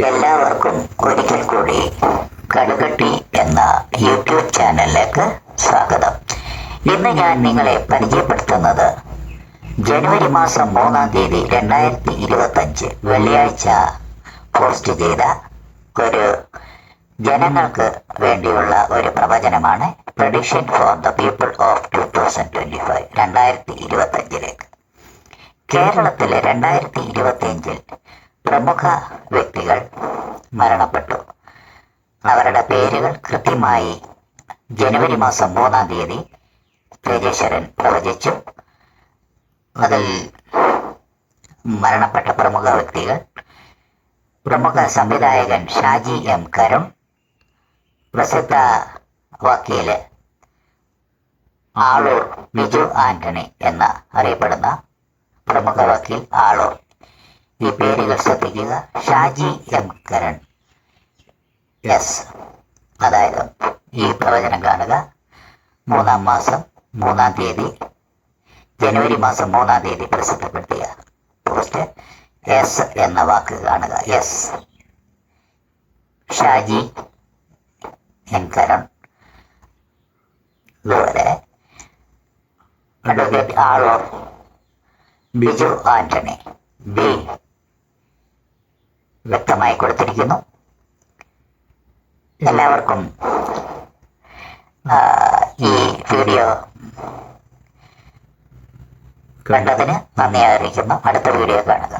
എല്ലാവർക്കും ഒരിക്കൽ കൂടി കടുകട്ടി എന്ന യൂട്യൂബ് ചാനലിലേക്ക് സ്വാഗതം. ഇന്ന് ഞാൻ നിങ്ങളെ പരിചയപ്പെടുത്തുന്നത് ജനുവരി മാസം മൂന്നാം തീയതി രണ്ടായിരത്തി ഇരുപത്തഞ്ച് വെള്ളിയാഴ്ച പോസ്റ്റ് ചെയ്ത ഒരു ജനങ്ങൾക്ക് വേണ്ടിയുള്ള ഒരു പ്രവചനമാണ് prediction for the people of two thousand twenty five രണ്ടായിരത്തി ഇരുപത്തഞ്ചിലേക്ക്. കേരളത്തിലെ രണ്ടായിരത്തി ഇരുപത്തിയഞ്ചിൽ പ്രമുഖ വ്യക്തികൾ മരണപ്പെട്ടു. അവരുടെ പേരുകൾ കൃത്യമായി ജനുവരി മാസം മൂന്നാം തീയതി തേജേശ്വരൻ പ്രവചിച്ചു. അതിൽ മരണപ്പെട്ട പ്രമുഖ വ്യക്തികൾ പ്രമുഖ സംവിധായകൻ ഷാജി എം കരുൺ പ്രസിദ്ധ വക്കീൽ ആളൂർ ബിജു ആന്റണി എന്ന് അറിയപ്പെടുന്ന പ്രമുഖ വക്കീൽ ആളൂർ. ഈ പേര് ശ്രദ്ധിക്കുക ഷാജി എം കരൺ എസ് അതായത് ഈ പ്രവചനം കാണുക. മൂന്നാം മാസം മൂന്നാം തീയതി ജനുവരി മാസം മൂന്നാം തീയതി പ്രസിദ്ധപ്പെടുത്തിയ പോസ്റ്റ്. എസ് എന്ന വാക്ക് കാണുക. എസ് ഷാജി എൻ കരൺ ഇതുപോലെ അഡ്വക്കേറ്റ് ആളൂർ ബിജു ആന്റണി. ബി വ്യക്തമായി കൊടുത്തിരിക്കുന്നു. എല്ലാവർക്കും ഈ വീഡിയോ കണ്ടതിന് നന്ദി അറിയിക്കുന്നു. അടുത്ത വീഡിയോ കാണുക.